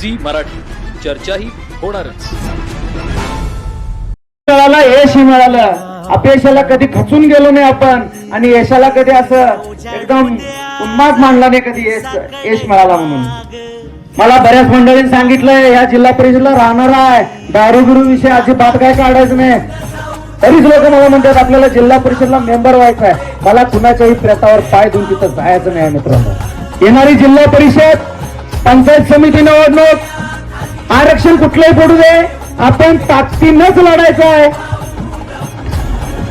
Zee Marathi. चर्चाही होणारच. मिळालं यश मिळालं. अपयशाला कधी खचून गेलो नाही आपण. आणि यशाला कधी असं एकदम उन्माद मानला नाही कधी यश यश मिळाला म्हणून. मला बऱ्याच मंडळींनी सांगितलंय या जिल्हा परिषदला राहणार आहे. दारूगिरू विषय अजिबात काय काढायचं नाही. तरीच लोक मला म्हणतात आपल्याला जिल्हा परिषदला मेंबर व्हायचं आहे. मला कुणाच्याही प्रतावर पाय देऊन तिथं जायचं नाही मित्रांनो. येणारी जिल्हा परिषद पंचायत समिती निवडणूक. आरक्षण कुठलंही पडू दे. आपण ताकदीनच लढायचं आहे.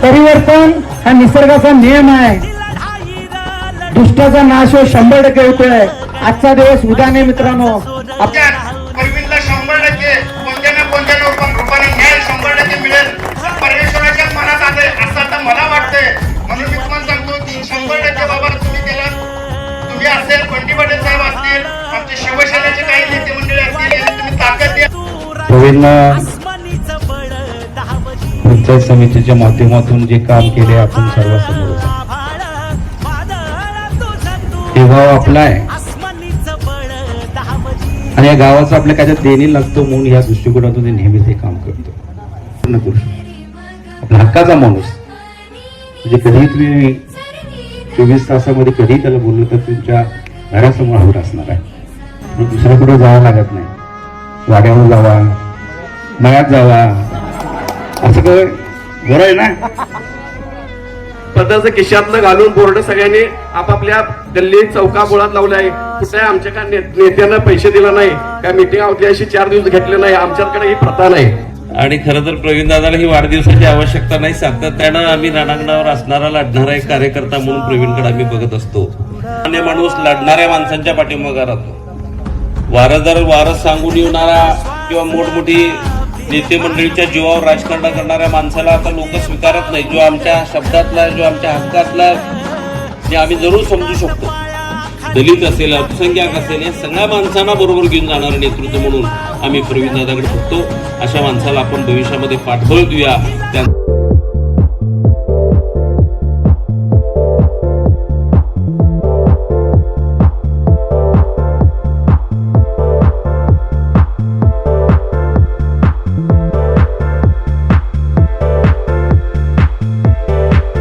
परिवर्तन हा निसर्गाचा नियम आहे. दुष्टाचा नाश हो शंभर टक्के होतोय. आजचा दिवस उद्या नाही मित्रांनो. आपल्या शंभर टक्के. प्रवीणना पंचायत समितीच्या माध्यमातून जे काम केले आपण सर्वांसमोर. हे गाव आपला आहे आणि या गावाचं आपल्या काहीतरी देणी लागतो म्हणून या दृष्टिकोनातून ते नेहमीच हे काम करतो. पूर्ण गोष्ट. आपला हक्काचा माणूस. म्हणजे कधी तुम्ही चोवीस तासामध्ये कधी त्याला बोललं तर तुमच्या घरासमोर हवं असणार आहे. दुसऱ्याकडे जावं लागत नाही. वाड्यावर जावा मळ्यात जावा. असं काय बरं आहे ना? पदाचं खिशातलं घालून बोर्ड सगळ्यांनी आपापल्या गल्ली चौका मुळात लावले आहे. कुठे आमच्या का ने- नेत्यांना पैसे दिला नाही? काय मिटिंग होती अशी चार दिवस घेतले नाही? आमच्याकडे ही प्रथा नाही. आणि खरं तर प्रवीण दादाला ही वाढदिवसाची आवश्यकता नाही सातत्यानं आम्ही रणांगणावर असणारा लढणारा एक कार्यकर्ता म्हणून प्रवीणकडे आम्ही बघत असतो. आणि माणूस लढणाऱ्या माणसांच्या पाठीमागा राहतो. वारंदार वारस सांगून येणारा किंवा मोठमोठी नेते मंडळीच्या जीवावर राजकारण करणाऱ्या माणसाला आता लोक स्वीकारत नाही जो आमच्या शब्दातला जो आमच्या हक्कातला जे आम्ही जरूर समजू शकतो. दलित असेल अल्पसंख्याक असेल या सगळ्या माणसांना बरोबर घेऊन जाणारं नेतृत्व म्हणून आम्ही प्रवीण दादाकडे बघतो. अशा माणसाला आपण भविष्यामध्ये पाठबळ देऊया. त्या